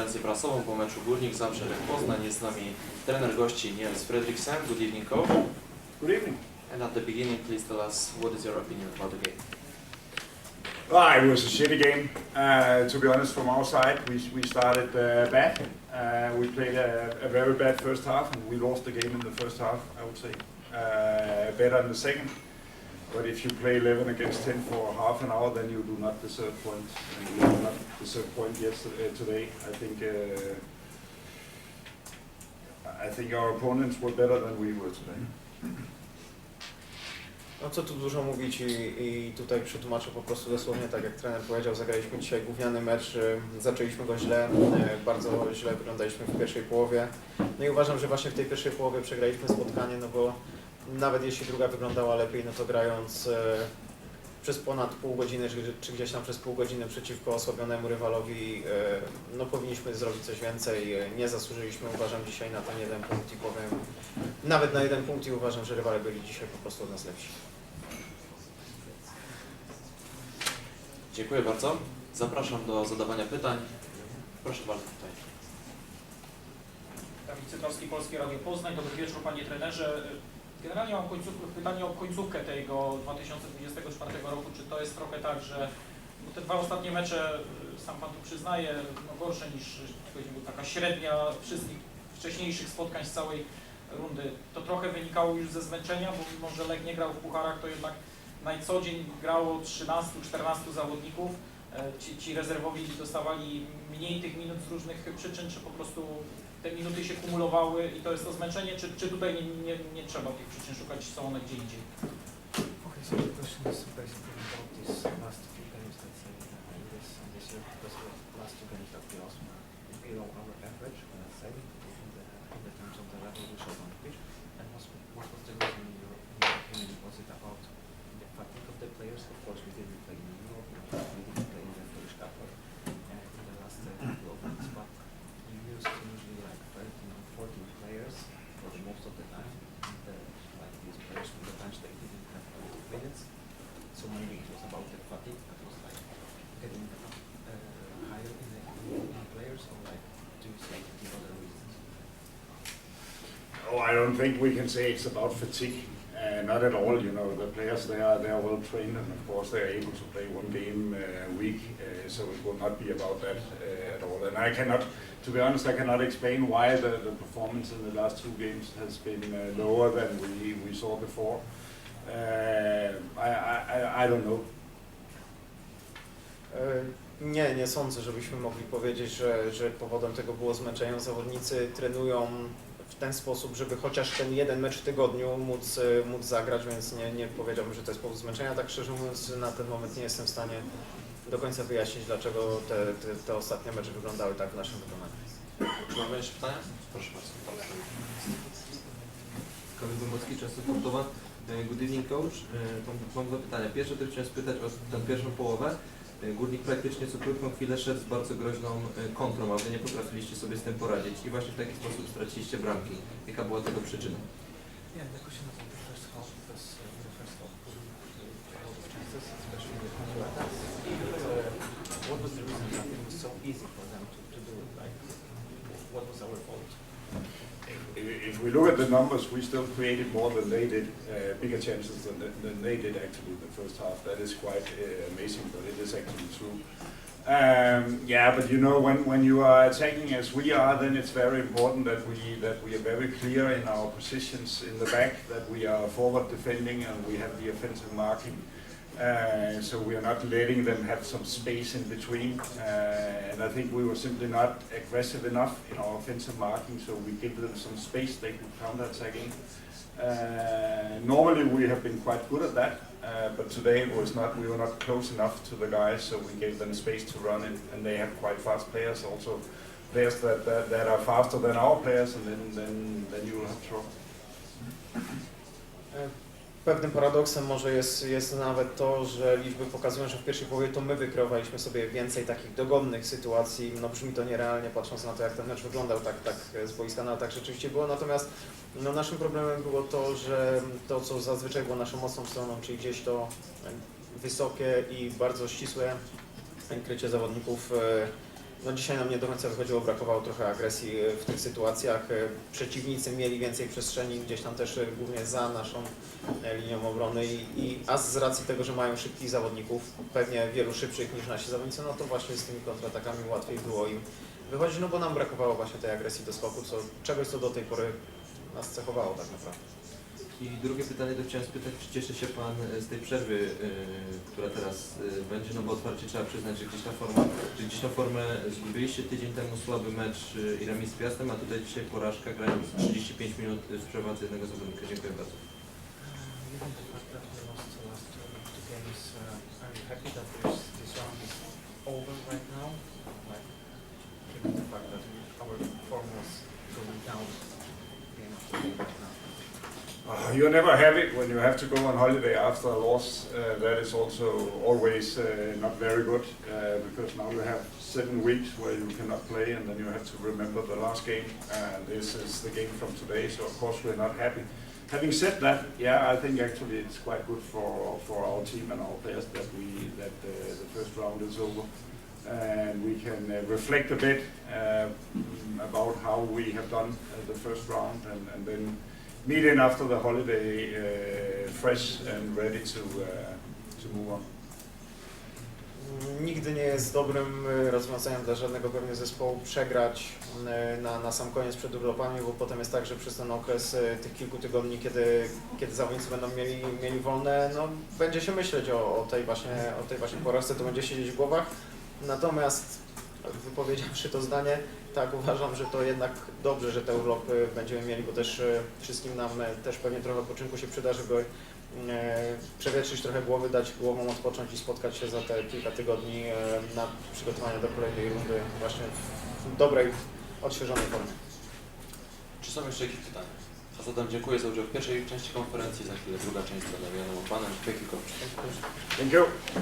konferencję prasową po meczu Górnik Zabrze Poznań. Jest z nami trener gości Niels Fredriksen. Good evening, coach. Good evening. And at the beginning, please tell us what is your opinion about the game. Ah, it was a shitty game. Uh, to be honest, from our side, we, we started uh, bad. Uh, we played a, a very bad first half, and we lost the game in the first half. I would say uh, better in the second. But if you play 11 against 10 for half an hour, then you do not deserve points. And did not deserve yesterday. Uh, today, I think. Uh, I think our opponents were better than we were today. No co tu dużo mówić i, i tutaj przetłumaczę po prostu dosłownie tak jak trener powiedział, zagraliśmy dzisiaj gówniany mecz, y, zaczęliśmy go źle, y, bardzo źle wyglądaliśmy w pierwszej połowie. No i uważam, że właśnie w tej pierwszej połowie przegraliśmy spotkanie, no bo nawet jeśli druga wyglądała lepiej, no to grając y, przez ponad pół godziny, czy, czy gdzieś tam przez pół godziny przeciwko osłabionemu rywalowi, y, no powinniśmy zrobić coś więcej. Y, Nie zasłużyliśmy, uważam, dzisiaj na ten jeden punkt i powiem, nawet na jeden punkt i uważam, że rywale byli dzisiaj po prostu od nas lepsi. Dziękuję bardzo. Zapraszam do zadawania pytań. Proszę bardzo tutaj. Dawid Cytrowski, Polskie Radio Poznań. Dobry wieczór Panie Trenerze. Generalnie mam pytanie o końcówkę tego 2024 roku. Czy to jest trochę tak, że bo te dwa ostatnie mecze, y, sam Pan tu przyznaje, no gorsze niż taka średnia wszystkich wcześniejszych spotkań z całej rundy. To trochę wynikało już ze zmęczenia, bo mimo, że Lech nie grał w pucharach, to jednak na co dzień grało 13-14 zawodników. E, Ci, ci rezerwowi dostawali mniej tych minut z różnych przyczyn, czy po prostu te minuty się kumulowały i to jest to zmęczenie, czy, czy tutaj nie, nie, nie trzeba tych przyczyn szukać, są one gdzie indziej? Uh, uh? Of course, we didn't play don't think we can say it's about fatigue. Uh, not at all. You know, the players they are they are well trained, and of course they are able to play one game uh, a week. Uh, so it will not be about that uh, at all. And I cannot, to be honest, I cannot explain why the, the performance in the last two games has been uh, lower than we, we saw before. Uh, I, I, I- don't know. Nie, nie sądzę, żebyśmy mogli powiedzieć, że, że powodem tego było zmęczenie. Zawodnicy trenują w ten sposób, żeby chociaż ten jeden mecz w tygodniu móc, e, móc zagrać, więc nie, nie powiedziałbym, że to jest powód zmęczenia. Tak szczerze mówiąc, na ten moment nie jestem w stanie do końca wyjaśnić, dlaczego te, te, te ostatnie mecze wyglądały tak w naszym wykonaniu. Czy mamy jeszcze pytania? Proszę bardzo. Kamil Dąbrowski, często sportowa. E, Good evening coach. E, Mam, mam dwa pytania. Pierwsze to chciałem spytać o tę pierwszą połowę. E, Górnik praktycznie co krótką chwilę szedł z bardzo groźną e, kontrą, a wy nie potrafiliście sobie z tym poradzić i właśnie w taki sposób straciliście bramki. Jaka była tego przyczyna? If we look at the numbers, we still created more than they did, uh, bigger chances than, than they did actually in the first half. That is quite uh, amazing, but it is actually true. Um, yeah, but you know, when, when you are attacking as we are, then it's very important that we that we are very clear in our positions in the back, that we are forward defending and we have the offensive marking. Uh, so we are not letting them have some space in between. Uh, and I think we were simply not aggressive enough in our offensive marking, so we give them some space they could counter-attack in. Uh, normally we have been quite good at that, uh, but today it was not. We were not close enough to the guys, so we gave them space to run and they have quite fast players also. Players that, that, that are faster than our players, and then, then, then you will have trouble. Pewnym paradoksem może jest, jest nawet to, że liczby pokazują, że w pierwszej połowie to my wykreowaliśmy sobie więcej takich dogodnych sytuacji. No brzmi to nierealnie, patrząc na to, jak ten mecz wyglądał tak, tak z boiska, no tak rzeczywiście było. Natomiast no, naszym problemem było to, że to, co zazwyczaj było naszą mocną stroną, czyli gdzieś to wysokie i bardzo ścisłe krycie zawodników, e, No dzisiaj nam nie do końca wychodziło, brakowało trochę agresji e, w tych sytuacjach. E, Przeciwnicy mieli więcej przestrzeni gdzieś tam też e, głównie za naszą linią obrony i, i a z racji tego, że mają szybkich zawodników, pewnie wielu szybszych niż nasi zawodnicy, no to właśnie z tymi kontratakami łatwiej było im wychodzić, no bo nam brakowało właśnie tej agresji do skoku, co, czegoś co do tej pory nas cechowało tak naprawdę. I drugie pytanie to chciałem spytać, czy cieszy się Pan e, z tej przerwy, e, która teraz e, będzie, no bo otwarcie trzeba przyznać, że gdzieś ta forma, że gdzieś tą formę zgubiliście tydzień temu słaby mecz i remis z Piastem, a tutaj dzisiaj porażka grając 35 minut w przewadze jednego zawodnika. Dziękuję bardzo. You're never happy when you have to go on holiday after a loss. Uh, that is also always uh, not very good uh, because now you have seven weeks where you cannot play and then you have to remember the last game. And this is the game from today, so of course we're not happy. Having said that, yeah, I think actually it's quite good for, for our team and our players that we that uh, the first round is over and we can uh, reflect a bit uh, about how we have done uh, the first round and, and then meet in after the holiday uh, fresh and ready to uh, to move on. Nigdy nie jest dobrym y, rozwiązaniem dla żadnego pewnie zespołu przegrać y, na, na sam koniec przed urlopami, bo potem jest tak, że przez ten okres y, tych kilku tygodni, kiedy, kiedy zawodnicy będą mieli, mieli wolne, no, będzie się myśleć o, o, tej właśnie, o tej właśnie porażce, to będzie siedzieć w głowach. Natomiast wypowiedziawszy to zdanie, tak uważam, że to jednak dobrze, że te urlopy będziemy mieli, bo też y, wszystkim nam y, też pewnie trochę odpoczynku się przyda, żeby e, przewietrzyć trochę głowy, dać głową odpocząć i spotkać się za te kilka tygodni e, na przygotowanie do kolejnej rundy właśnie w dobrej, odświeżonej formie. Czy są jeszcze jakieś pytania? A zatem dziękuję za udział w pierwszej części konferencji, za chwilę druga część z Damianem Opanem, you.